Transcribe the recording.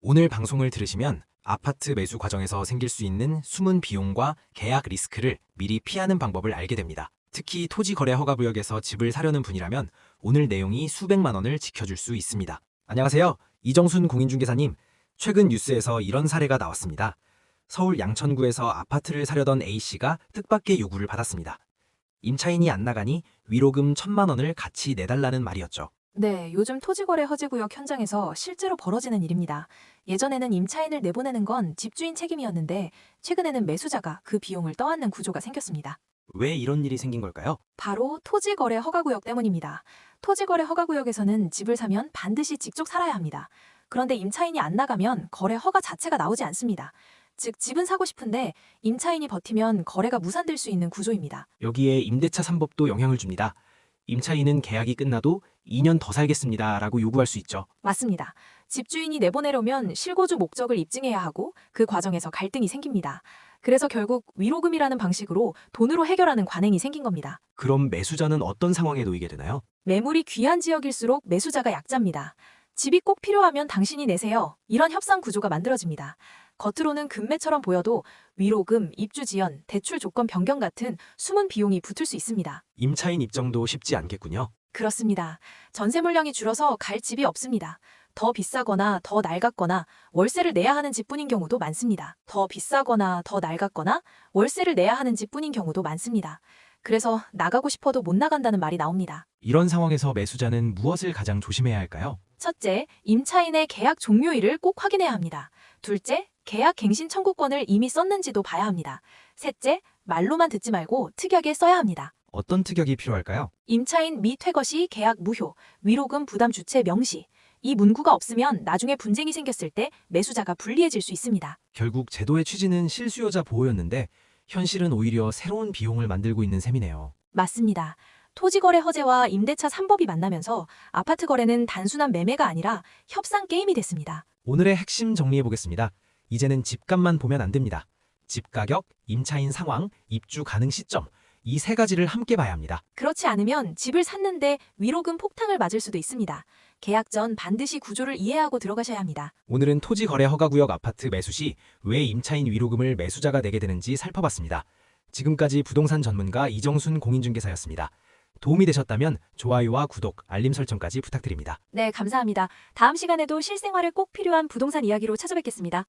오늘 방송을 들으시면 아파트 매수 과정에서 생길 수 있는 숨은 비용과 계약 리스크를 미리 피하는 방법을 알게 됩니다. 특히 토지 거래 허가 구역에서 집을 사려는 분이라면 오늘 내용이 수백만 원을 지켜줄 수 있습니다. 안녕하세요. 이정순 공인중개사님. 최근 뉴스에서 이런 사례가 나왔습니다. 서울 양천구에서 아파트를 사려던 A씨가 뜻밖의 요구를 받았습니다. 임차인이 안 나가니 위로금 천만 원을 같이 내달라는 말이었죠. 네, 요즘 토지거래 허지구역 현장에서 실제로 벌어지는 일입니다. 예전에는 임차인을 내보내는 건 집주인 책임이었는데 최근에는 매수자가 그 비용을 떠안는 구조가 생겼습니다. 왜 이런 일이 생긴 걸까요? 바로 토지거래 허가구역 때문입니다. 토지거래 허가구역에서는 집을 사면 반드시 직접 살아야 합니다. 그런데 임차인이 안 나가면 거래 허가 자체가 나오지 않습니다. 즉 집은 사고 싶은데 임차인이 버티면 거래가 무산될 수 있는 구조입니다. 여기에 임대차 3법도 영향을 줍니다. 임차인은 계약이 끝나도 2년 더 살겠습니다. 라고 요구할 수 있죠. 맞습니다. 집주인이 내보내려면 실거주 목적을 입증해야 하고 그 과정에서 갈등이 생깁니다. 그래서 결국 위로금이라는 방식으로 돈으로 해결하는 관행이 생긴 겁니다. 그럼 매수자는 어떤 상황에 놓이게 되나요? 매물이 귀한 지역일수록 매수자가 약자입니다. 집이 꼭 필요하면 당신이 내세요. 이런 협상 구조가 만들어집니다. 겉으로는 금매처럼 보여도 위로금, 입주 지연, 대출 조건 변경 같은 숨은 비용이 붙을 수 있습니다. 임차인 입장도 쉽지 않겠군요. 그렇습니다. 전세 물량이 줄어서 갈 집이 없습니다. 더 비싸거나 더 낡았거나 월세를 내야 하는 집뿐인 경우도 많습니다. 더 비싸거나 더 낡았거나 월세를 내야 하는 집뿐인 경우도 많습니다. 그래서 나가고 싶어도 못 나간다는 말이 나옵니다. 이런 상황에서 매수자는 무엇을 가장 조심해야 할까요? 첫째, 임차인의 계약 종료일을 꼭 확인해야 합니다. 둘째, 계약 갱신 청구권을 이미 썼는지도 봐야 합니다. 셋째, 말로만 듣지 말고 특약에 써야 합니다. 어떤 특약이 필요할까요? 임차인 미 퇴거 시 계약 무효, 위로금 부담 주체 명시. 이 문구가 없으면 나중에 분쟁이 생겼을 때 매수자가 불리해질 수 있습니다. 결국 제도의 취지는 실수요자 보호였는데 현실은 오히려 새로운 비용을 만들고 있는 셈이네요. 맞습니다. 토지거래 허재와 임대차 3법이 만나면서 아파트 거래는 단순한 매매가 아니라 협상 게임이 됐습니다. 오늘의 핵심 정리해 보겠습니다. 이제는 집값만 보면 안 됩니다. 집 가격, 임차인 상황, 입주 가능 시점 이 세 가지를 함께 봐야 합니다. 그렇지 않으면 집을 샀는데 위로금 폭탄을 맞을 수도 있습니다. 계약 전 반드시 구조를 이해하고 들어가셔야 합니다. 오늘은 토지 거래 허가 구역 아파트 매수 시 왜 임차인 위로금을 매수자가 내게 되는지 살펴봤습니다. 지금까지 부동산 전문가 이정순 공인중개사였습니다. 도움이 되셨다면 좋아요와 구독, 알림 설정까지 부탁드립니다. 네, 감사합니다. 다음 시간에도 실생활에 꼭 필요한 부동산 이야기로 찾아뵙겠습니다.